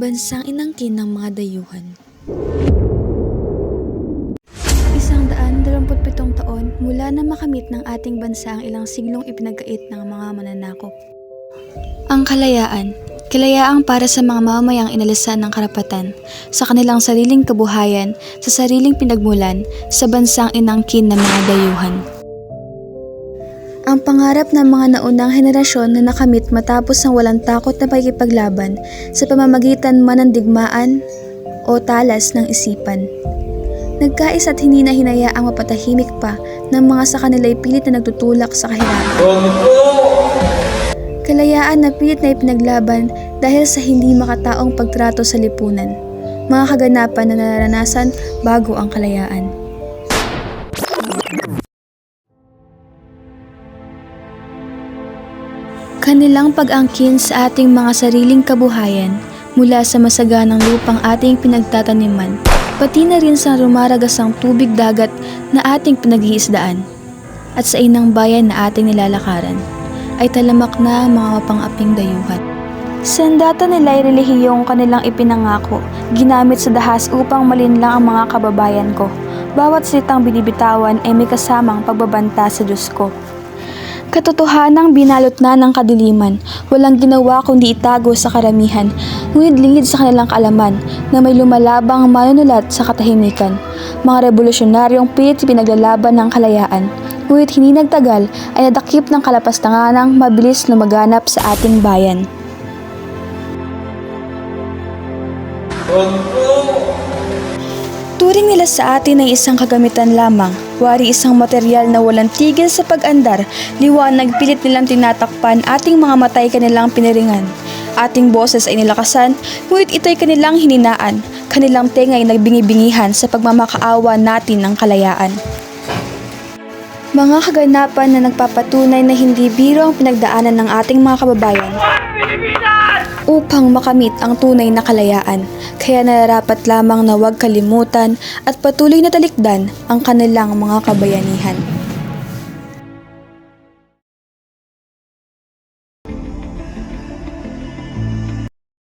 Bansang inangkin ng mga dayuhan. Isang daan dalawamput pitong taon mula na makamit ng ating bansa ang ilang siglong ipinagkait ng mga mananakop. Ang kalayaan, kalayaang para sa mga mamamayang inalisan ng karapatan sa kanilang sariling kabuhayan, sa sariling pinagmulan, sa bansang inangkin ng mga dayuhan. Ang pangarap ng mga naunang henerasyon na nakamit matapos ang walang takot na pagkipaglaban sa pamamagitan man ng digmaan o talas ng isipan. Nagkais at hindi na hinayaang mapatahimik pa ng mga sa kanila'y pilit na nagtutulak sa kahirapan. Kalayaan na pilit na ipinaglaban dahil sa hindi makataong pagtrato sa lipunan. Mga kaganapan na naranasan bago ang kalayaan. Kanilang pag-angkin sa ating mga sariling kabuhayan mula sa masaganang lupang ating pinagtataniman, pati na rin sa rumaragasang tubig dagat na ating pinag-iisdaan, at sa inang bayan na ating nilalakaran, ay talamak na ang mga mapang-aping dayuhan. Sandata nila ay relihiyong kanilang ipinangako, ginamit sa dahas upang malinlang ang mga kababayan ko. Bawat sitang binibitawan ay may kasamang pagbabanta sa Diyos ko. Katotohanang binalot na ng kadiliman, walang ginawa kundi itago sa karamihan, ngunit lingid sa kanilang kaalaman na may lumalabang manunulat sa katahimikan. Mga revolusyonaryong pilit pinaglalaban ng kalayaan, ngunit hindi nagtagal ay nadakip ng kalapastanganang mabilis lumaganap sa ating bayan. Turing nila sa atin ay isang kagamitan lamang, wari isang material na walang tigil sa pag-andar, liwanag pilit nilang tinatakpan ating mga matay kanilang piniringan. Ating boses ay nilakasan, ngunit ito'y kanilang hininaan, kanilang tenga ay nagbingi-bingihan sa pagmamakaawa natin ng kalayaan. Mga kaganapan na nagpapatunay na hindi biro ang pinagdaanan ng ating mga kababayan upang makamit ang tunay na kalayaan. Kaya nararapat lamang na huwag kalimutan at patuloy na talikdan ang kanilang mga kabayanihan.